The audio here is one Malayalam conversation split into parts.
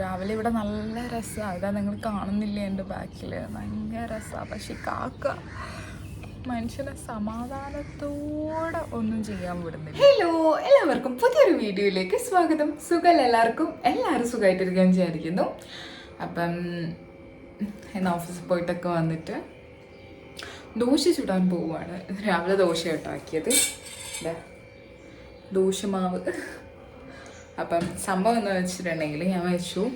രാവിലെ ഇവിടെ നല്ല രസമാണ് ഇതാ നിങ്ങൾ കാണുന്നില്ല എന്റെ ബാക്കിൽ ഭയങ്കര രസമാണ് പക്ഷെ കാക്ക മനുഷ്യനെ സമാധാനത്തോടെ ഒന്നും ചെയ്യാൻ വിടുന്നില്ല. ഹലോ എല്ലാവർക്കും പുതിയൊരു വീഡിയോയിലേക്ക് സ്വാഗതം. സുഖം എല്ലാവർക്കും? എല്ലാവരും സുഖമായിട്ടിരിക്കാൻ വിചാരിക്കുന്നു. അപ്പം ഇന്ന് ഓഫീസിൽ പോയിട്ടൊക്കെ വന്നിട്ട് ദോശ ചുടാൻ പോവുകയാണ്. രാവിലെ ദോശ ഉണ്ടാക്കിയത് ദോശമാവ്. അപ്പം സംഭവം എന്ന് വെച്ചിട്ടുണ്ടെങ്കിൽ ഞാൻ വെച്ചു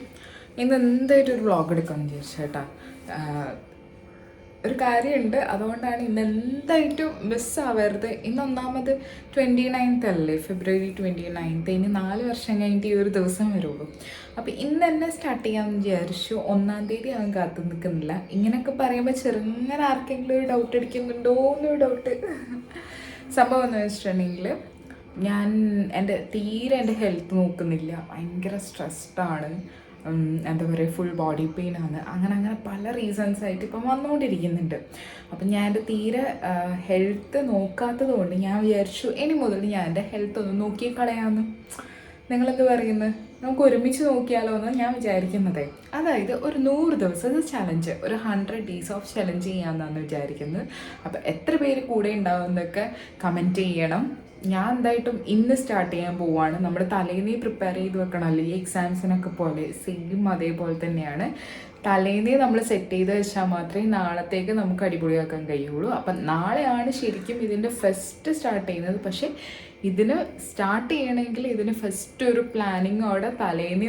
ഇന്ന് എന്തായിട്ട് ഒരു വ്ളോഗ് എടുക്കാമെന്ന് വിചാരിച്ചു കേട്ടാ. ഒരു കാര്യമുണ്ട്. അതുകൊണ്ടാണ് ഇന്ന് എന്തായിട്ടും മിസ്സാവരുത് ഇന്ന് ഒന്നാമത് ട്വന്റി നയൻത്ത് അല്ലേ? ഫെബ്രുവരി ട്വന്റി നയൻത്ത് ഇനി നാല് വർഷം കഴിഞ്ഞിട്ട് ഈ ഒരു ദിവസം വരുള്ളൂ. അപ്പോൾ ഇന്ന് തന്നെ സ്റ്റാർട്ട് ചെയ്യാമെന്ന് വിചാരിച്ചു. ഒന്നാം തീയതി അവൻ കാത്തു നിൽക്കുന്നില്ല. ഇങ്ങനെയൊക്കെ പറയുമ്പോൾ ചെറുങ്ങനെ ആർക്കെങ്കിലും ഒരു ഡൗട്ട് അടിക്കുന്നുണ്ടോ എന്നൊരു ഡൗട്ട് സംഭവം എന്ന് വെച്ചിട്ടുണ്ടെങ്കിൽ ഞാൻ എന്റെ തീരെ എന്റെ ഹെൽത്ത് നോക്കുന്നില്ല. ഭയങ്കര സ്ട്രെസ്ഡാണ് എന്താ പറയുക ഫുൾ ബോഡി പെയിൻ ആണ്. അങ്ങനെ അങ്ങനെ പല റീസൺസ് ആയിട്ട് ഇപ്പം വന്നുകൊണ്ടിരിക്കുന്നുണ്ട് അപ്പം ഞാൻ എന്റെ തീരെ ഹെൽത്ത് നോക്കാത്തത് കൊണ്ട് ഞാൻ വിചാരിച്ചു ഇനി മുതൽ ഞാൻ എന്റെ ഹെൽത്ത് ഒന്ന് നോക്കി കളയാമെന്ന് നിങ്ങളെന്ത് പറയുന്നത് നമുക്ക് ഒരുമിച്ച് നോക്കിയാലോ എന്നാണ് ഞാൻ വിചാരിക്കുന്നത്. അതായത് ഒരു നൂറ് ദിവസത്തെ ചലഞ്ച് ഒരു ഹൺഡ്രഡ് ഡേയ്സ് ഓഫ് ചലഞ്ച് ചെയ്യാമെന്നാണ് വിചാരിക്കുന്നത്. അപ്പോൾ എത്ര പേര് കൂടെ ഉണ്ടാവുമെന്നൊക്കെ കമന്റ് ചെയ്യണം. ഞാൻ എന്തായിട്ടും ഇന്ന് സ്റ്റാർട്ട് ചെയ്യാൻ പോവാണ്. നമ്മുടെ തലേന്നേ പ്രിപ്പയർ ചെയ്ത് വെക്കണം. അല്ലെങ്കിൽ എക്സാംസിനൊക്കെ പോലെ. സെയിം അതേപോലെ തന്നെയാണ്. തലേന്നേ നമ്മൾ സെറ്റ് ചെയ്ത് വെച്ചാൽ മാത്രമേ നാളത്തേക്ക് നമുക്ക് അടിപൊളിയാക്കാൻ കഴിയുള്ളൂ. അപ്പം നാളെയാണ് ശരിക്കും ഇതിന്റെ ഫസ്റ്റ് സ്റ്റാർട്ട് ചെയ്യുന്നത്. പക്ഷേ ഇതിന് സ്റ്റാർട്ട് ചെയ്യണമെങ്കിൽ ഇതിന് ഫസ്റ്റ് ഒരു പ്ലാനിങ് അവിടെ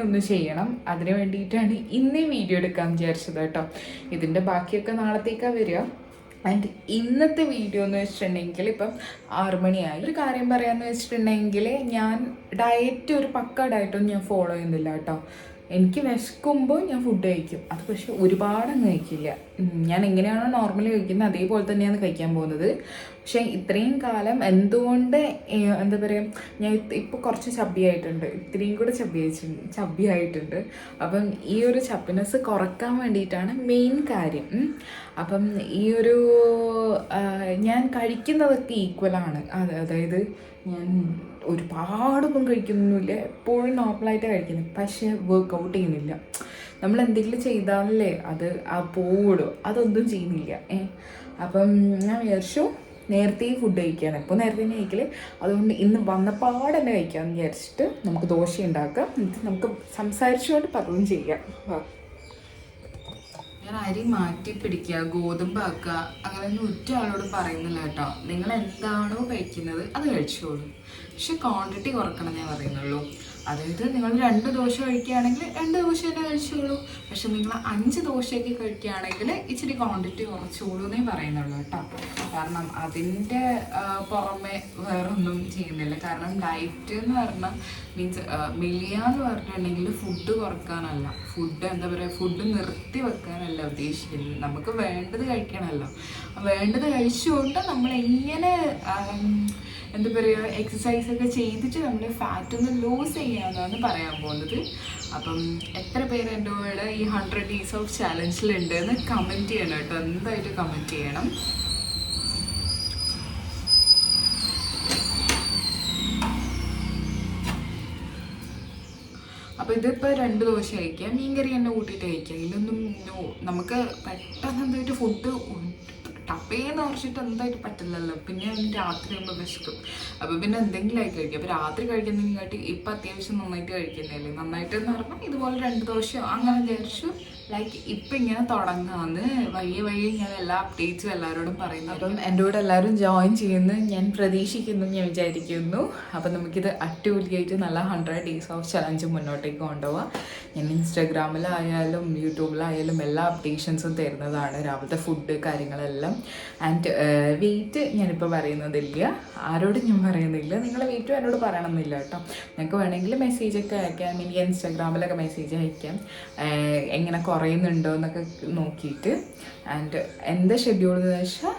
ഒന്ന് ചെയ്യണം. അതിന് വേണ്ടിയിട്ടാണ് ഇന്നേ വീഡിയോ എടുക്കാൻ വിചാരിച്ചത് കേട്ടോ. ഇതിന്റെ ബാക്കിയൊക്കെ നാളത്തേക്കാണ് വരിക. ആൻഡ് ഇന്നത്തെ വീഡിയോ എന്ന് വെച്ചിട്ടുണ്ടെങ്കിൽ ഇപ്പം ആറ് മണിയായി. ഒരു കാര്യം പറയാമെന്ന് വെച്ചിട്ടുണ്ടെങ്കിൽ ഞാൻ ഡയറ്റ് ഒരു പക്ക ഡയറ്റൊന്നും ഞാൻ ഫോളോ ചെയ്യുന്നില്ല കേട്ടോ. എനിക്ക് വിശക്കുമ്പോൾ ഞാൻ ഫുഡ് കഴിക്കും. അത് പക്ഷെ ഒരുപാടങ്ങ് കഴിക്കില്ല. ഞാൻ എങ്ങനെയാണോ നോർമലി കഴിക്കുന്നത് അതേപോലെ തന്നെയാണ് കഴിക്കാൻ പോകുന്നത്. പക്ഷേ ഇത്രയും കാലം എന്തുകൊണ്ട് എന്താ പറയുക ഞാൻ ഇപ്പോൾ കുറച്ച് ചബ്ബിയായിട്ടുണ്ട് ഇത്രയും കൂടെ ചബ്ബി ചബ്ബിയായിട്ടുണ്ട് അപ്പം ഈ ഒരു ചപ്പിനെസ് കുറയ്ക്കാൻ വേണ്ടിയിട്ടാണ് മെയിൻ കാര്യം. അപ്പം ഈ ഒരു ഞാൻ കഴിക്കുന്നതൊക്കെ ഈക്വലാണ് അത് അതായത് ഞാൻ ഒരുപാടൊന്നും കഴിക്കുന്നൊന്നുമില്ല. എപ്പോഴും നോർമലായിട്ട് കഴിക്കുന്നു. പക്ഷേ വർക്കൗട്ട് ചെയ്യുന്നില്ല. നമ്മൾ എന്തെങ്കിലും ചെയ്താലല്ലേ അത് ആ പോവുള്ളൂ. അതൊന്നും ചെയ്യുന്നില്ല. ഏ? അപ്പം ഞാൻ വിചാരിച്ചു നേരത്തെ ഫുഡ് കഴിക്കുകയാണ് ഇപ്പോൾ നേരത്തെ തന്നെ കഴിക്കൽ. അതുകൊണ്ട് ഇന്ന് വന്നപ്പാട് തന്നെ കഴിക്കാമെന്ന് വിചാരിച്ചിട്ട് നമുക്ക് ദോശ ഉണ്ടാക്കാം. നമുക്ക് സംസാരിച്ചുകൊണ്ട് പറഞ്ഞു ചെയ്യാം. ഞാൻ അരി മാറ്റി പിടിക്കുക ഗോതമ്പാക്കുക അങ്ങനെയൊന്നും ഒറ്റ ആളോട് പറയുന്നില്ല കേട്ടോ. നിങ്ങൾ എന്താണോ കഴിക്കുന്നത് അത് കഴിച്ചോളൂ. പക്ഷെ ക്വാണ്ടിറ്റി കുറക്കണം ഞാൻ പറയുന്നുള്ളൂ. അതായത് നിങ്ങൾ രണ്ട് ദോശ കഴിക്കുകയാണെങ്കിൽ രണ്ട് ദോശ തന്നെ കഴിച്ചോളൂ. പക്ഷെ നിങ്ങൾ അഞ്ച് ദോശയൊക്കെ കഴിക്കുകയാണെങ്കിൽ ഇച്ചിരി ക്വാണ്ടിറ്റി കുറച്ചോളൂ എന്നേ പറയുന്നുള്ളൂ കേട്ടോ. കാരണം അതിന്റെ പുറമെ വേറൊന്നും ചെയ്യുന്നില്ല. കാരണം ഡയറ്റ് എന്ന് പറഞ്ഞാൽ മീൻസ് മെലിയ എന്ന് പറഞ്ഞിട്ടുണ്ടെങ്കിൽ ഫുഡ് കുറക്കാനല്ല. ഫുഡ് എന്താ പറയുക? ഫുഡ് നിർത്തി വെക്കാനല്ല ഉദ്ദേശിക്കുന്നത്. നമുക്ക് വേണ്ടത് കഴിക്കണമല്ലോ. വേണ്ടത് കഴിച്ചുകൊണ്ട് നമ്മൾ എങ്ങനെ എന്താ പറയുക എക്സസൈസ് ഒക്കെ ചെയ്തിട്ട് നമ്മൾ ഫാറ്റ് ഒന്ന് ലൂസ് ചെയ്യാമെന്നാണ് പറയാൻ പോകുന്നത് അപ്പം എത്ര പേര് എന്റെ കൂടെ ഈ ഹൺഡ്രഡ് ഡേയ്സ് ഓഫ് ചാലഞ്ചിലുണ്ട് എന്ന് കമന്റ് ചെയ്യണം കേട്ടോ. എന്തായിട്ട് കമന്റ് ചെയ്യണം. അപ്പോൾ ഇതിപ്പോൾ രണ്ട് ദോശ കഴിക്കാം. മീൻകറി തന്നെ കൂട്ടിയിട്ട് കഴിക്കാം. ഇതിലൊന്നും നമുക്ക് പെട്ടെന്ന് എന്തായിട്ട് ഫുഡ് ടപ്പേന്ന് ഉറച്ചിട്ട് എന്തായിട്ട് പറ്റില്ലല്ലോ. പിന്നെ ഒന്ന് രാത്രി ആകുമ്പോൾ വിശക്കും. അപ്പോൾ പിന്നെ എന്തെങ്കിലും ആയി കഴിക്കും. അപ്പോൾ രാത്രി കഴിക്കുന്നതിനെക്കാട്ടി ഇപ്പം അത്യാവശ്യം നന്നായിട്ട് കഴിക്കുന്നില്ലേ നന്നായിട്ട് എന്ന് പറഞ്ഞാൽ ഇതുപോലെ രണ്ട് ദോശയോ അങ്ങനെ വിചാരിച്ചു. ലൈക്ക് ഇപ്പം ഇങ്ങനെ തുടങ്ങാന്ന്. വഴിയെ വഴിയെ ഞാൻ എല്ലാ അപ്ഡേറ്റ്സും എല്ലാവരോടും പറയുന്നു അപ്പം എന്റെ കൂടെ എല്ലാവരും ജോയിൻ ചെയ്യുന്നു ഞാൻ പ്രതീക്ഷിക്കുന്നു ഞാൻ വിചാരിക്കുന്നു. അപ്പം നമുക്കിത് അടിപൊളിയായിട്ട് നല്ല ഹൺഡ്രഡ് ഡേയ്സ് ഓഫ് ചലഞ്ച് മുന്നോട്ടേക്ക് കൊണ്ടുപോകാം ഞാൻ ഇൻസ്റ്റാഗ്രാമിലായാലും യൂട്യൂബിലായാലും എല്ലാ അപ്ഡേഷൻസും തരുന്നതാണ്. രാവിലത്തെ ഫുഡ് കാര്യങ്ങളെല്ലാം. ആൻഡ് വെയിറ്റ് ഞാനിപ്പോൾ പറയുന്നതില്ല. ആരോടും ഞാൻ പറയുന്നില്ല. നിങ്ങൾ വെയിറ്റും എന്നോട് പറയണമെന്നില്ല കേട്ടോ. നിങ്ങൾക്ക് വേണമെങ്കിൽ മെസ്സേജൊക്കെ അയക്കാം. എനിക്ക് ഇൻസ്റ്റാഗ്രാമിലൊക്കെ മെസ്സേജ് അയക്കാം. എങ്ങനെ കുറയുന്നുണ്ടോ എന്നൊക്കെ നോക്കിയിട്ട്. ആൻഡ് എന്താ ഷെഡ്യൂൾ എന്ന് വെച്ചാൽ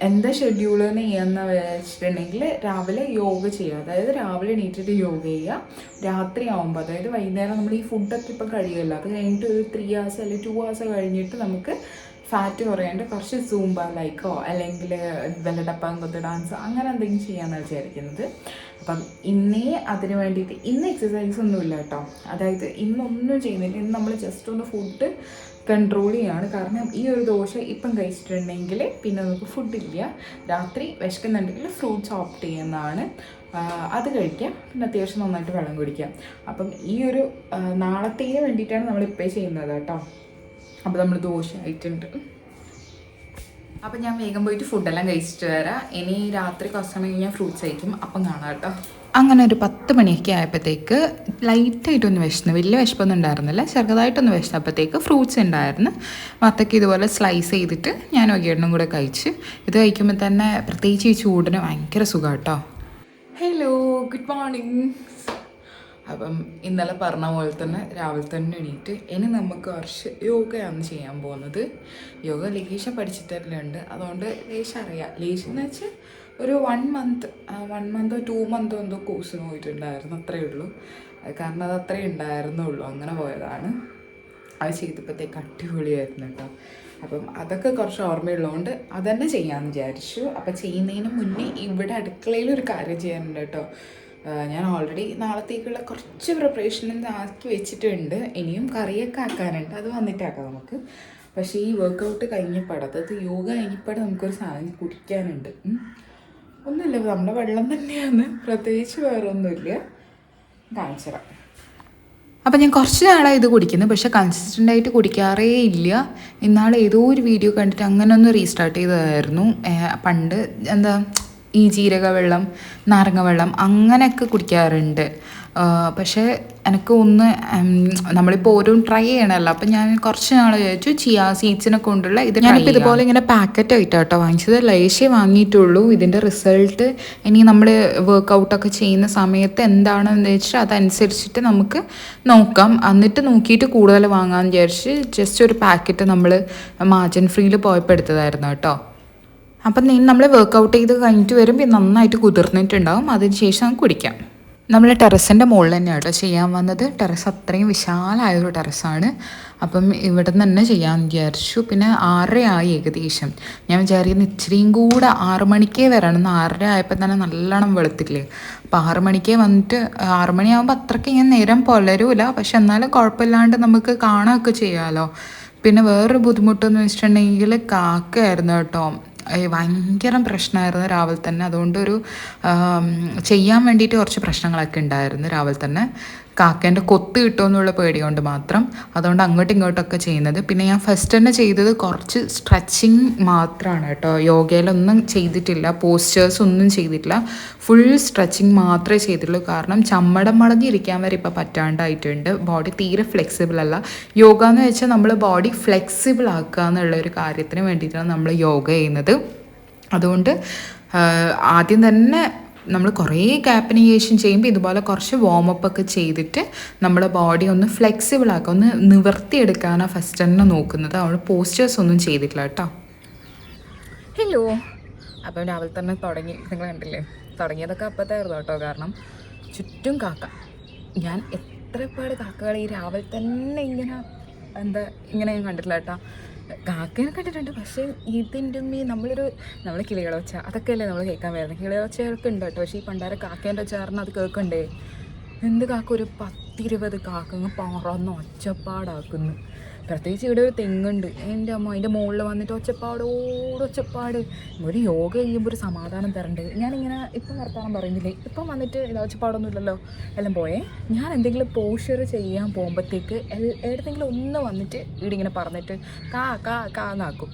എന്താ ഷെഡ്യൂൾ എന്ന് ചെയ്യാന്ന് വെച്ചിട്ടുണ്ടെങ്കിൽ രാവിലെ യോഗ ചെയ്യുക. അതായത് രാവിലെ എണീറ്റിട്ട് യോഗ ചെയ്യുക. രാത്രി ആകുമ്പോൾ അതായത് വൈകുന്നേരം നമ്മൾ ഈ ഫുഡൊക്കെ ഇപ്പം കഴിയുമല്ലോ. അത് കഴിഞ്ഞിട്ട് ഒരു ത്രീ ഹവേഴ്സ് അല്ലെങ്കിൽ ടു ഹവേഴ്സ് കഴിഞ്ഞിട്ട് നമുക്ക് ഫാറ്റ് കുറയാണ്ട് കുറച്ച് സൂംബ ലൈക്കോ അല്ലെങ്കിൽ വെല്ലടപ്പാൻ കൊത്ത് ഡാൻസ് അങ്ങനെ എന്തെങ്കിലും ചെയ്യാമെന്നാണ് വിചാരിക്കുന്നത്. അപ്പം ഇന്നേ അതിന് വേണ്ടിയിട്ട് ഇന്ന് എക്സസൈസ് ഒന്നുമില്ല കേട്ടോ. അതായത് ഇന്നൊന്നും ചെയ്യുന്നില്ല. ഇന്ന് നമ്മൾ ജസ്റ്റ് ഒന്ന് ഫുഡ് കൺട്രോൾ ചെയ്യാണ്. കാരണം ഈ ഒരു ദോശ ഇപ്പം കഴിച്ചിട്ടുണ്ടെങ്കിൽ പിന്നെ നമുക്ക് ഫുഡില്ല രാത്രി വിശക്കുന്നുണ്ടെങ്കിൽ ഫ്രൂട്ട്സ് ഓപ്റ്റ് ചെയ്യുന്നതാണ്. അത് കഴിക്കാം. പിന്നെ അത്യാവശ്യം നന്നായിട്ട് വെള്ളം കുടിക്കാം. അപ്പം ഈ ഒരു നാളത്തേന് വേണ്ടിയിട്ടാണ് നമ്മൾ ചെയ്യുന്നത് കേട്ടോ. അപ്പോൾ നമ്മൾ ദോശ ആയിട്ടുണ്ട് അപ്പം ഞാൻ വേഗം പോയിട്ട് ഫുഡെല്ലാം കഴിച്ചിട്ട് വരാം. ഇനി രാത്രി കുറച്ച് സമയം ഞാൻ ഫ്രൂട്ട്സ് കഴിക്കും അപ്പം കാണാം കേട്ടോ. അങ്ങനെ ഒരു പത്ത് മണിയൊക്കെ ആയപ്പോഴത്തേക്ക് ലൈറ്റായിട്ടൊന്ന് വിശന്നു വലിയ വിശപ്പൊന്നും ഉണ്ടായിരുന്നില്ല. ചെറുതായിട്ടൊന്ന് വിശന്നപ്പോഴത്തേക്ക് ഫ്രൂട്ട്സ് ഉണ്ടായിരുന്നു. വത്തക്ക ഇതുപോലെ സ്ലൈസ് ചെയ്തിട്ട് ഞാൻ ഒക്കെയെണ്ണം കൂടെ കഴിച്ച് ഇത് കഴിക്കുമ്പോൾ തന്നെ പ്രത്യേകിച്ച് ഈ ചൂടിന് ഭയങ്കര സുഖം കേട്ടോ. ഹലോ ഗുഡ് മോർണിംഗ് അപ്പം ഇന്നലെ പറഞ്ഞ പോലെ തന്നെ രാവിലെ തന്നെ എണീറ്റ് ഇനി നമുക്ക് കുറച്ച് യോഗയാണ് ചെയ്യാൻ പോകുന്നത്. യോഗ ലേശം പഠിച്ചിട്ടല്ലുണ്ട് അതുകൊണ്ട് ലേശ അറിയാം. ലേശ എന്ന് വെച്ചാൽ ഒരു വൺ മന്ത് വൺ മന്തോ ടു മന്തോ എന്തോ കോഴ്സിന് പോയിട്ടുണ്ടായിരുന്നു. അത്രയേ ഉള്ളൂ. കാരണം അത് അത്രേ ഉണ്ടായിരുന്നുള്ളൂ. അങ്ങനെ പോയതാണ്. അത് ചെയ്തപ്പോഴത്തേക്ക് അടിപൊളിയായിരുന്നു കേട്ടോ. അപ്പം അതൊക്കെ കുറച്ച് ഓർമ്മയുള്ളതുകൊണ്ട് അതന്നെ ചെയ്യാമെന്ന് വിചാരിച്ചു. അപ്പം ചെയ്യുന്നതിന് മുന്നേ ഇവിടെ അടുക്കളയിൽ ഒരു കാര്യം ചെയ്യാനുണ്ട് കേട്ടോ. ഞാൻ ഓൾറെഡി നാളത്തേക്കുള്ള കുറച്ച് പ്രിപ്പറേഷൻ ആക്കി വെച്ചിട്ടുണ്ട്. ഇനിയും കറിയൊക്കെ ആക്കാനുണ്ട്. അത് വന്നിട്ടാക്കാം നമുക്ക്. പക്ഷേ ഈ വർക്കൗട്ട് കഴിഞ്ഞപ്പാട് അതായത് യോഗ കഴിഞ്ഞപ്പാട് നമുക്കൊരു സാധനം കുടിക്കാനുണ്ട്. ഒന്നുമില്ല നമ്മുടെ വെള്ളം തന്നെയാണ്. പ്രത്യേകിച്ച് വേറെ ഒന്നുമില്ല തരാം അപ്പം ഞാൻ കുറച്ച് നാളായി ഇത് കുടിക്കുന്നു. പക്ഷേ കൺസിസ്റ്റന്റ് ആയിട്ട് കുടിക്കാറേ ഇല്ല. ഇന്നാൾ ഏതോ ഒരു വീഡിയോ കണ്ടിട്ട് അങ്ങനെ ഒന്ന് റീസ്റ്റാർട്ട് ചെയ്തതായിരുന്നു പണ്ട് എന്താ ഈ ജീരക വെള്ളം നാരങ്ങ വെള്ളം അങ്ങനെയൊക്കെ കുടിക്കാറുണ്ട്. പക്ഷേ എനിക്ക് ഒന്ന് നമ്മളിപ്പോൾ ഓരോ ട്രൈ ചെയ്യണമല്ലോ അപ്പം ഞാൻ കുറച്ച് നാൾ വിചാരിച്ചു ചിയാ സീഡ്സിനെ കൊണ്ടുള്ള ഇത് ഞാനിപ്പോൾ ഇതുപോലെ ഇങ്ങനെ പാക്കറ്റ് ആയിട്ടാണ് കേട്ടോ വാങ്ങിച്ചത്. ലേശേ വാങ്ങിയിട്ടുള്ളൂ. ഇതിന്റെ റിസൾട്ട് ഇനി നമ്മൾ വർക്കൗട്ടൊക്കെ ചെയ്യുന്ന സമയത്ത് എന്താണെന്ന് വെച്ചാൽ അതനുസരിച്ചിട്ട് നമുക്ക് നോക്കാം. എന്നിട്ട് നോക്കിയിട്ട് കൂടുതൽ വാങ്ങാമെന്ന് വിചാരിച്ച് ജസ്റ്റ് ഒരു പാക്കറ്റ് നമ്മൾ മാജൻ ഫ്രീയിൽ പോയപ്പോൾ എടുത്തതായിരുന്നു കേട്ടോ. അപ്പം നമ്മൾ വർക്കൗട്ട് ചെയ്ത് കഴിഞ്ഞിട്ട് വരുമ്പോൾ നന്നായിട്ട് കുതിർന്നിട്ടുണ്ടാവും. അതിന് ശേഷം കുടിക്കാം. നമ്മൾ ടെറസിന്റെ മുകളിൽ തന്നെയാണ് കേട്ടോ ചെയ്യാൻ വന്നത്. ടെറസ് അത്രയും വിശാലമായൊരു ടെറസാണ്. അപ്പം ഇവിടെ നിന്ന് തന്നെ ചെയ്യാമെന്ന് വിചാരിച്ചു. പിന്നെ ആറര ആയി ഏകദേശം. ഞാൻ വിചാരിക്കുന്ന ഇച്ചിരിയും കൂടെ ആറ് മണിക്കേ വരണം. എന്ന് ആറര ആയപ്പോൾ തന്നെ നല്ലോണം വെളുത്തില്ലേ? അപ്പോൾ ആറ് മണിക്കേ വന്നിട്ട് ആറ് മണിയാകുമ്പോൾ അത്രയ്ക്ക് ഞാൻ നേരം പുലരൂല. പക്ഷെ എന്നാലും കുഴപ്പമില്ലാണ്ട് നമുക്ക് കാണുകയൊക്കെ ചെയ്യാമല്ലോ പിന്നെ വേറൊരു ബുദ്ധിമുട്ടെന്ന് വെച്ചിട്ടുണ്ടെങ്കിൽ കാക്കയായിരുന്നു കേട്ടോ. ഭയങ്കര പ്രശ്നമായിരുന്നു രാവിലെ തന്നെ. അതുകൊണ്ട് ഒരു ചെയ്യാൻ വേണ്ടിയിട്ട് കുറച്ച് പ്രശ്നങ്ങളൊക്കെ ഉണ്ടായിരുന്നു രാവിലെ തന്നെ. കാക്കേന്റെ കൊത്ത് കിട്ടുമെന്നുള്ള പേടി കൊണ്ട് മാത്രം അതുകൊണ്ട് അങ്ങോട്ടും ഇങ്ങോട്ടൊക്കെ ചെയ്യുന്നത്. പിന്നെ ഞാൻ ഫസ്റ്റ് തന്നെ ചെയ്തത് കുറച്ച് സ്ട്രെച്ചിങ് മാത്രമാണ് കേട്ടോ. യോഗയിലൊന്നും ചെയ്തിട്ടില്ല പോസ്റ്റേഴ്സ് ഒന്നും ചെയ്തിട്ടില്ല. ഫുൾ സ്ട്രെച്ചിങ് മാത്രമേ ചെയ്തിട്ടുള്ളൂ. കാരണം ചമ്മടം മടങ്ങിയിരിക്കാൻ വരെ ഇപ്പോൾ പറ്റാണ്ടായിട്ടുണ്ട്. ബോഡി തീരെ ഫ്ലെക്സിബിൾ അല്ല. യോഗ എന്ന് വെച്ചാൽ നമ്മൾ ബോഡി ഫ്ലെക്സിബിൾ ആക്കുക എന്നുള്ള ഒരു കാര്യത്തിന് വേണ്ടിയിട്ടാണ് നമ്മൾ യോഗ ചെയ്യുന്നത്. അതുകൊണ്ട് ആദ്യം തന്നെ നമ്മൾ കുറേ ഗ്യാപ്പിന് ചെയ്യുമ്പോൾ ഇതുപോലെ കുറച്ച് വാമപ്പ് ഒക്കെ ചെയ്തിട്ട് നമ്മുടെ ബോഡി ഒന്ന് ഫ്ലെക്സിബിൾ ആക്കുക ഒന്ന് നിവർത്തിയെടുക്കാനാണ് ഫസ്റ്റ് തന്നെ നോക്കുന്നത്. അവൾ പോസ്റ്റേഴ്സ് ഒന്നും ചെയ്തിട്ടില്ല കേട്ടോ. ഹലോ അപ്പം രാവിലെ തന്നെ തുടങ്ങി. നിങ്ങൾ കണ്ടില്ലേ? തുടങ്ങിയതൊക്കെ അപ്പത്തായിരുന്നു കേട്ടോ. കാരണം ചുറ്റും കാക്ക. ഞാൻ എത്രപാട് കാക്കകൾ ഈ രാവിലെ തന്നെ ഇങ്ങനെ എന്താ ഇങ്ങനെ ഞാൻ കണ്ടിട്ടില്ല കേട്ടോ. കാക്കേനെ കണ്ടിട്ടുണ്ട്. പക്ഷേ ഇതിന്റെ മീ നമ്മളൊരു നമ്മൾ കിളികളൊച്ച. അതൊക്കെ അല്ലേ നമ്മൾ കേൾക്കാൻ വരുന്നത്. കിളികളൊച്ചയൊക്കെ ഉണ്ട് കേട്ടോ പക്ഷേ ഈ പണ്ടാര കാക്കേന്റെ കാരണം അത് കേൾക്കണ്ടേ? എന്ത് കാക്ക ഒരു പത്തിരുപത് കാക്കങ്ങ് പറന്ന് ഒച്ചപ്പാടാക്കുന്നു. പ്രത്യേകിച്ച് ഇവിടെ ഒരു തെങ്ങുണ്ട്. എന്റെ അമ്മ അതിന്റെ മുകളിൽ വന്നിട്ട് ഒച്ചപ്പാടോട് ഒച്ചപ്പാട്. ഒരു യോഗ ചെയ്യുമ്പോൾ ഒരു സമാധാനം തരണ്ട്. ഞാനിങ്ങനെ ഇപ്പം വർത്താനം പറയുന്നില്ലേ? ഇപ്പം വന്നിട്ട് ഇതാ ഒച്ചപ്പാടൊന്നും ഇല്ലല്ലോ എല്ലാം പോയേ. ഞാൻ എന്തെങ്കിലും പോഷർ ചെയ്യാൻ പോകുമ്പോഴത്തേക്ക് എവിടെയെങ്കിലും ഒന്ന് വന്നിട്ട് ഇവിടെ ഇങ്ങനെ പറഞ്ഞിട്ട് കാ കാ കാ എന്നാക്കും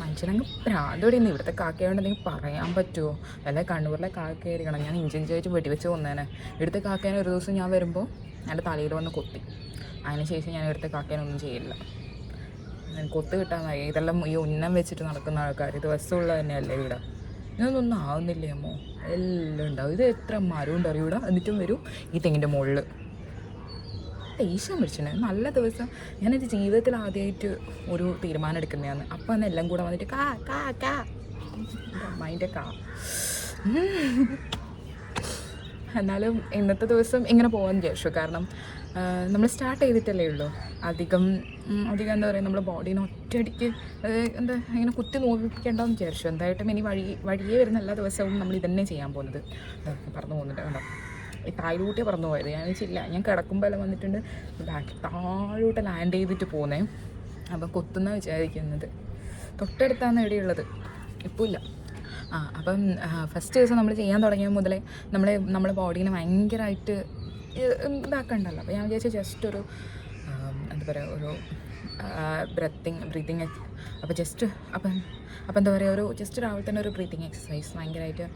മനുഷ്യനങ്ങ് ഭ്രാന്തോടെ ഇന്ന് ഇവിടുത്തെ കാക്കയോണ്ട് എന്തെങ്കിലും പറയാൻ പറ്റുമോ അല്ലെ കണ്ണൂരിലെ കാക്കയായിരിക്കണം. ഞാൻ ഇഞ്ചിഞ്ചായിട്ട് വെടിവെച്ച് കൊന്നേനെ. ഇവിടുത്തെ കാക്കേനെ ഒരു ദിവസം ഞാൻ വരുമ്പോൾ എന്റെ തലയിൽ വന്ന് കൊത്തി. അതിനുശേഷം ഞാൻ ഇവിടുത്തെ കാക്കാനൊന്നും ചെയ്യില്ല. ഞാൻ കൊത്ത് കിട്ടാന്നായി ഇതെല്ലാം ഈ ഉന്നം വെച്ചിട്ട് നടക്കുന്ന ആൾക്കാർ ഇത് വസ്തുള്ള തന്നെയല്ലേ ഇവിടെ ഇതൊന്നും ആവുന്നില്ലേ അമ്മോ? എല്ലാം ഉണ്ടാവും. ഇത് എത്ര മരം ഇവിടെ എന്നിട്ടും വരും ഈ തെങ്ങിന്റെ മുകളിൽ ദേഷ്യം പിടിച്ചിട്ടുണ്ട് നല്ല ദിവസം. ഞാനെന്റെ ജീവിതത്തിൽ ആദ്യമായിട്ട് ഒരു തീരുമാനം എടുക്കുന്നതാണ്. അപ്പം തന്നെ എല്ലാം കൂടെ വന്നിട്ട് കാ കാ കാ. അമ്മായിന്റെ കാ. എന്നാലും ഇന്നത്തെ ദിവസം ഇങ്ങനെ പോകാൻ വിചാരിച്ചു. കാരണം നമ്മൾ സ്റ്റാർട്ട് ചെയ്തിട്ടല്ലേ ഉള്ളൂ. അധികം അധികം എന്താ പറയുക നമ്മുടെ ബോഡീനെ ഒറ്റയടിക്ക് എന്താ ഇങ്ങനെ കുത്തി നോക്കിക്കേണ്ടതെന്ന് വിചാരിച്ചു. എന്തായിട്ടും ഇനി വഴി വഴിയേ വരുന്ന എല്ലാ ദിവസവും നമ്മൾ ഇതന്നെ ചെയ്യാൻ പോകുന്നത്. പറഞ്ഞു പോകുന്നുണ്ട്. കണ്ടോ? ഈ താഴോട്ടേ പറന്നു പോയത്. ഞാൻ വെച്ചില്ല ഞാൻ കിടക്കുമ്പോൾ എല്ലാം വന്നിട്ടുണ്ട്. ബാക്കി താഴോട്ട് ലാൻഡ് ചെയ്തിട്ട് പോകുന്നേ അപ്പം കൊത്തുന്ന വിചാരിക്കുന്നത്. തൊട്ടടുത്താണ് ഇവിടെയുള്ളത് ഇപ്പോൾ ഇല്ല. ആ അപ്പം ഫസ്റ്റ് ദിവസം നമ്മൾ ചെയ്യാൻ തുടങ്ങിയ മുതലേ നമ്മളെ നമ്മളെ ബോഡീനെ ഭയങ്കരമായിട്ട് ഇതാക്കണ്ടല്ലോ. അപ്പോൾ ഞാൻ വിചാരിച്ചു ജസ്റ്റ് ഒരു എന്താ പറയുക ഒരു ബ്രത്തിങ് ബ്രീത്തിങ് അപ്പോൾ ജസ്റ്റ് അപ്പം അപ്പം എന്താ പറയുക ഒരു ജസ്റ്റ് രാവിലെ തന്നെ ഒരു ബ്രീത്തിങ് എക്സസൈസ് ഭയങ്കരമായിട്ട്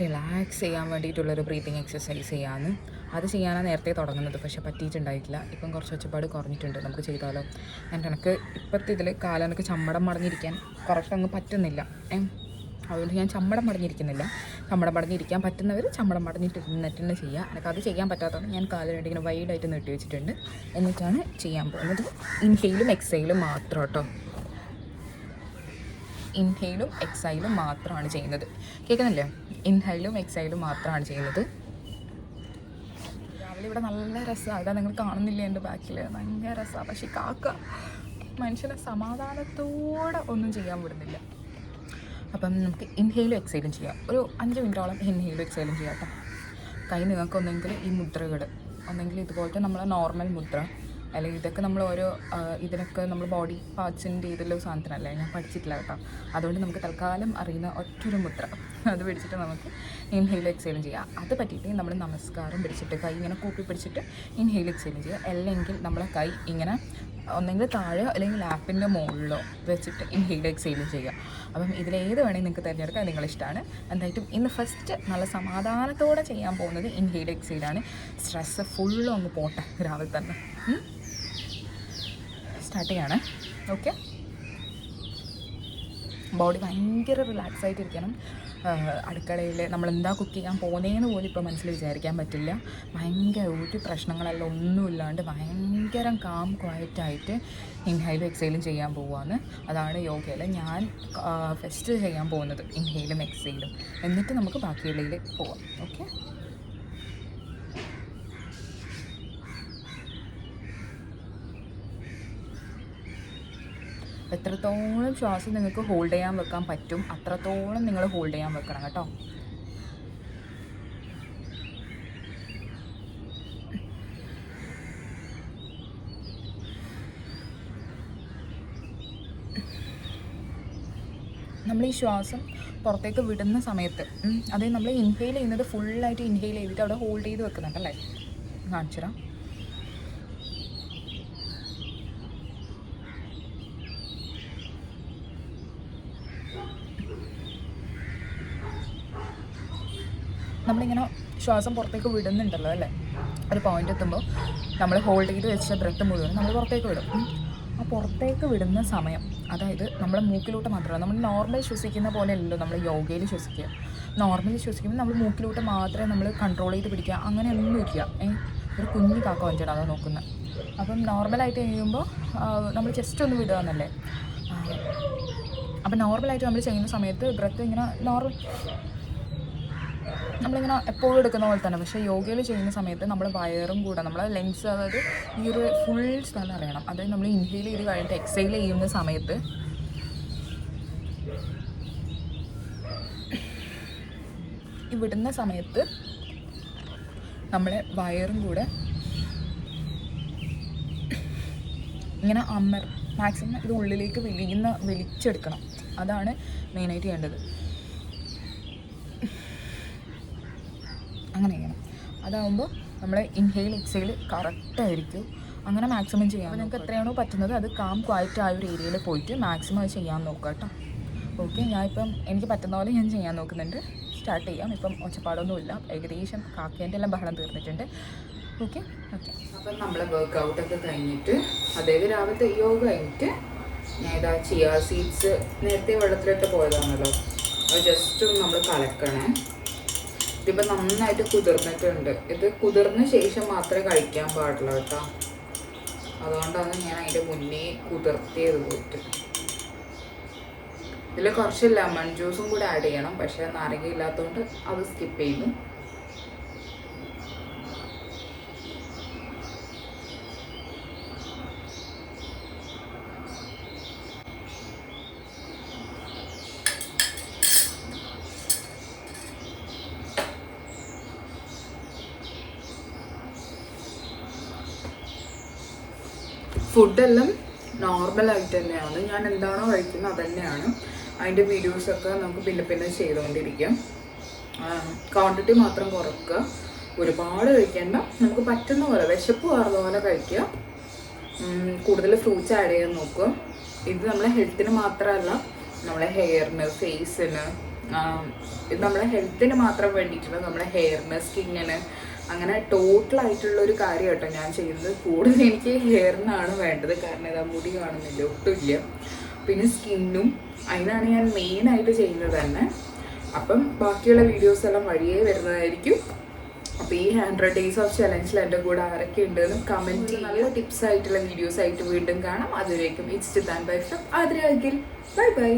റിലാക്സ് ചെയ്യാൻ വേണ്ടിയിട്ടുള്ളൊരു ബ്രീത്തിങ് എക്സസൈസ് ചെയ്യാമെന്ന് അത് ചെയ്യാനാണ് നേരത്തെ തുടങ്ങുന്നത്. പക്ഷെ പറ്റിയിട്ടുണ്ടായിട്ടില്ല. ഇപ്പം കുറച്ച് ഒച്ചപ്പാട് കുറഞ്ഞിട്ടുണ്ട്. നമുക്ക് ചെയ്താലോ? എന്റെ എനിക്ക് ഇപ്പോഴത്തെ ഇതിൽ കാലം എനിക്ക് ചമ്മടം മടങ്ങിയിരിക്കാൻ കുറച്ചങ്ങ് പറ്റുന്നില്ല. അതുകൊണ്ട് ഞാൻ ചമ്മടം മടങ്ങിയിരിക്കുന്നില്ല ചമ്മടം മടങ്ങിയിരിക്കാൻ പറ്റുന്നവർ ചമ്മടം പടഞ്ഞിട്ട് തന്നെ ചെയ്യുക എനിക്ക് അത് ചെയ്യാൻ പറ്റാത്തതുകൊണ്ട് ഞാൻ കാലിനായിട്ട് ഇങ്ങനെ വൈഡായിട്ട് നീട്ടി വെച്ചിട്ടുണ്ട്. എന്നിട്ടാണ് ചെയ്യാൻ പോകുന്നത്. ഇൻഹെയിലും എക്സൈലും മാത്രം കേട്ടോ ഇൻഹെയിലും എക്സൈലും മാത്രമാണ് ചെയ്യുന്നത്. കേൾക്കുന്നില്ലേ? ഇൻഹൈലും എക്സൈലും മാത്രമാണ് ചെയ്യുന്നത്. രാവിലെ ഇവിടെ നല്ല രസമാണ് അതാ നിങ്ങൾ കാണുന്നില്ലേ എന്റെ ബാക്കിൽ ഭയങ്കര രസമാണ് പക്ഷേ കാക്ക മനുഷ്യനെ സമാധാനത്തോടെ ഒന്നും ചെയ്യാൻ വിടുന്നില്ല. അപ്പം നമുക്ക് ഇൻഹെയിലും എക്സൈലും ചെയ്യാം. ഒരു അഞ്ച് മിനിറ്റോളം ഇൻഹെയിലും എക്സൈലും ചെയ്യാം കേട്ടോ. കൈ നിങ്ങൾക്ക് ഒന്നെങ്കിൽ ഈ മുദ്രകൾ ഒന്നെങ്കിൽ ഇതുപോലത്തെ നമ്മളെ നോർമൽ മുദ്ര അല്ലെങ്കിൽ ഇതൊക്കെ നമ്മൾ ഓരോ ഇതിനൊക്കെ നമ്മൾ ബോഡി പാർട്സിന്റെ ഇതിലുള്ള സാധനത്തിനല്ലേ ഞാൻ പഠിച്ചിട്ടില്ല കേട്ടോ. അതുകൊണ്ട് നമുക്ക് തൽക്കാലം അറിയുന്ന ഒറ്റൊരു മുദ്ര അത് പിടിച്ചിട്ട് നമുക്ക് ഇൻഹെയിൽ എക്സൈലും ചെയ്യാം. അത് പറ്റിയിട്ട് നമ്മൾ നമസ്കാരം പിടിച്ചിട്ട് കൈ ഇങ്ങനെ കൂപ്പി പിടിച്ചിട്ട് ഇൻഹെയിൽ എക്സൈലും ചെയ്യുക അല്ലെങ്കിൽ നമ്മളെ കൈ ഇങ്ങനെ ഒന്നെങ്കിൽ താഴെ അല്ലെങ്കിൽ ലാപ്പിന്റെ മുകളിലോ വെച്ചിട്ട് ഇൻഹെയിൽ എക്സൈലും ചെയ്യുക. അപ്പം ഇതിലേത് വേണമെങ്കിൽ നിങ്ങൾക്ക് തിരഞ്ഞെടുക്കാൻ നിങ്ങളിഷ്ടമാണ്. എന്തായിട്ടും ഇന്ന് ഫസ്റ്റ് നല്ല സമാധാനത്തോടെ ചെയ്യാൻ പോകുന്നത് ഇൻഹെയിൽ എക്സൈലാണ് സ്ട്രെസ്സ് ഫുള്ളും ഒന്ന് പോട്ടെ രാവിലെ തന്നെ. സ്റ്റാർട്ട് ചെയ്യാണ്. ഓക്കെ ബോഡി ഭയങ്കര റിലാക്സ് ആയിട്ടിരിക്കണം. അടുക്കളയിൽ നമ്മൾ എന്താ കുക്ക് ചെയ്യാൻ പോകുന്നതെന്ന് പോലും ഇപ്പോൾ മനസ്സിൽ വിചാരിക്കാൻ പറ്റില്ല. ഭയങ്കര ഒരു പ്രശ്നങ്ങളെല്ലാം ഒന്നുമില്ലാണ്ട് ഭയങ്കര കാം ക്വയറ്റായിട്ട് ഇൻഹൈലും എക്സൈലും ചെയ്യാൻ പോവുകയാണ് അതാണ് യോഗയിൽ ഞാൻ ഫസ്റ്റ് ചെയ്യാൻ പോകുന്നത്. ഇൻഹൈലും എക്സൈലും എന്നിട്ട് നമുക്ക് ബാക്കിയുള്ളതിൽ പോവാം. ഓക്കെ എത്രത്തോളം ശ്വാസം നിങ്ങൾക്ക് ഹോൾഡ് ചെയ്യാൻ വെക്കാൻ പറ്റും അത്രത്തോളം നിങ്ങൾ ഹോൾഡ് ചെയ്യാൻ വെക്കണം കേട്ടോ. നമ്മൾ ഈ ശ്വാസം പുറത്തേക്ക് വിടുന്ന സമയത്ത് അതായത് നമ്മൾ ഇൻഹെയിൽ ചെയ്യുന്നത് ഫുള്ളായിട്ട് ഇൻഹെയിൽ ചെയ്തിട്ട് അവിടെ ഹോൾഡ് ചെയ്ത് വെക്കുന്നുണ്ടല്ലേ? കാണിച്ചു നമ്മളിങ്ങനെ ശ്വാസം പുറത്തേക്ക് വിടുന്നുണ്ടല്ലോ അല്ലേ? ഒരു പോയിന്റ് എത്തുമ്പോൾ നമ്മൾ ഹോൾഡ് ചെയ്ത് വെച്ച ബ്രെത്ത് മുഴുവൻ നമ്മൾ പുറത്തേക്ക് വിടും. ആ പുറത്തേക്ക് വിടുന്ന സമയം അതായത് നമ്മൾ മൂക്കിലോട്ട് മാത്രമല്ല നമ്മൾ നോർമൽ ശ്വസിക്കുന്ന പോലെ അല്ലല്ലോ നമ്മൾ യോഗയിൽ ശ്വസിക്കുക. നോർമലി ശ്വസിക്കുമ്പോൾ നമ്മൾ മൂക്കിലോട്ട് മാത്രമേ നമ്മൾ കൺട്രോൾ ചെയ്ത് പിടിക്കുക അങ്ങനെ ഒന്നും ഏ? ഒരു കുഞ്ഞു കാക്ക വഞ്ചാണ് അതാ നോക്കുന്നത്. അപ്പം നോർമലായിട്ട് ചെയ്യുമ്പോൾ നമ്മൾ ജസ്റ്റ് ഒന്ന് വിടുക എന്നല്ലേ? അപ്പം നോർമലായിട്ട് നമ്മൾ ചെയ്യുന്ന സമയത്ത് ബ്രത്ത് ഇങ്ങനെ നോർമൽ നമ്മളിങ്ങനെ എപ്പോഴും എടുക്കുന്ന പോലെ തന്നെ. പക്ഷേ യോഗയിൽ ചെയ്യുന്ന സമയത്ത് നമ്മൾ വയറും കൂടെ നമ്മളെ ലെങ്സ് അതായത് ഈ ഒരു ഫുൾ സ്ഥലം അറിയണം. അതായത് നമ്മൾ ഇൻഹെയിൽ ചെയ്ത് കഴിഞ്ഞിട്ട് എക്സൈൽ ചെയ്യുന്ന സമയത്ത് ഇവിടുന്ന വിടുന്ന സമയത്ത് നമ്മളെ വയറും കൂടെ ഇങ്ങനെ അമ്മർ മാക്സിമം ഇത് ഉള്ളിലേക്ക് വലിയുന്ന വലിച്ചെടുക്കണം. അതാണ് മെയിനായിട്ട് ചെയ്യേണ്ടത്. അങ്ങനെ ചെയ്യണം അതാകുമ്പോൾ നമ്മളെ ഇൻഹെയിൽ എക്സെയിൽ കറക്റ്റായിരിക്കും അങ്ങനെ മാക്സിമം ചെയ്യാം അപ്പോൾ നിങ്ങൾക്ക് എത്രയാണോ പറ്റുന്നത് അത് കാം ക്വയറ്റ് ആയ ഒരു ഏരിയയിൽ പോയിട്ട് മാക്സിമം അത് ചെയ്യാൻ നോക്കുക കേട്ടോ. ഓക്കെ ഞാനിപ്പം എനിക്ക് പറ്റുന്ന പോലെ ഞാൻ ചെയ്യാൻ നോക്കുന്നുണ്ട്. സ്റ്റാർട്ട് ചെയ്യാം. ഇപ്പം ഒച്ചപ്പാടൊന്നുമില്ല. ഏകദേശം കാക്കേന്റെ എല്ലാം ബഹളം തീർന്നിട്ടുണ്ട്. ഓക്കെ ഓക്കെ അപ്പം നമ്മളെ വർക്കൗട്ടൊക്കെ കഴിഞ്ഞിട്ട് അതായത് രാവിലത്തെ യോഗ കഴിഞ്ഞിട്ട് ഞാൻ ഇതാ ചിയ സീഡ്സ് നേരത്തെ വെള്ളത്തിലിട്ട് പോയതാണല്ലോ. അത് ജസ്റ്റ് ഒന്ന് നമ്മൾ കലക്കണേ. ഇതിപ്പോൾ നന്നായിട്ട് കുതിർന്നിട്ടുണ്ട്. ഇത് കുതിർന്ന ശേഷം മാത്രമേ കഴിക്കാൻ പാടുള്ളൂ കേട്ടോ. അതുകൊണ്ടാണ് ഞാൻ അതിന്റെ മുന്നേ കുതിർത്തിയത് പോയിട്ട്. ഇതിൽ കുറച്ച് ലെമൺ ജ്യൂസും കൂടെ ആഡ് ചെയ്യണം. പക്ഷേ നാരങ്ങ ഇല്ലാത്തതുകൊണ്ട് അത് സ്കിപ്പ് ചെയ്യുന്നു. ഫുഡെല്ലാം നോർമലായിട്ട് തന്നെയാണ് ഞാൻ എന്താണോ കഴിക്കുന്നത് അത് തന്നെയാണ് അതിന്റെ വീഡിയോസൊക്കെ നമുക്ക് പിന്നെ പിന്നെ ചെയ്തുകൊണ്ടിരിക്കാം ക്വാണ്ടിറ്റി മാത്രം കുറക്കുക. ഒരുപാട് കഴിക്കേണ്ട. നമുക്ക് പറ്റുന്ന പോലെ വിശപ്പ് മാറുന്ന പോലെ കഴിക്കുക. കൂടുതൽ ഫ്രൂട്ട്സ് ആഡ് ചെയ്യാൻ നോക്കുക. ഇത് നമ്മളെ ഹെൽത്തിന് മാത്രമല്ല നമ്മളെ ഹെയറിന് ഫേസിന് ഇത് നമ്മളെ ഹെൽത്തിന് മാത്രം വേണ്ടിയിട്ടുള്ള നമ്മളെ ഹെയറിന് സ്കിന്നിന് അങ്ങനെ ടോട്ടൽ ആയിട്ടുള്ള ഒരു കാര്യം കേട്ടോ ഞാൻ ചെയ്യുന്നത്. കൂടുതൽ എനിക്ക് ഹെയറിനാണ് വേണ്ടത്. കാരണം ഇതാ മുടി കാണുന്നില്ല ഒട്ടുമില്ല. പിന്നെ സ്കിന്നും അതിനാണ് ഞാൻ മെയിനായിട്ട് ചെയ്യുന്നത് തന്നെ. അപ്പം ബാക്കിയുള്ള വീഡിയോസ് എല്ലാം വഴിയേ വരുന്നതായിരിക്കും. അപ്പോൾ ഈ ഹൺഡ്രഡ് ഡേയ്സ് ഓഫ് ചലഞ്ചിൽ എന്റെ കൂടെ ആരൊക്കെ ഉണ്ടെന്ന് കമന്റ് നല്ല ടിപ്സ് ആയിട്ടുള്ള വീഡിയോസ് ആയിട്ട് വീണ്ടും കാണാം. അതുവരേക്കും ഇറ്റ്സ് താൻ bye from Aadra bye bye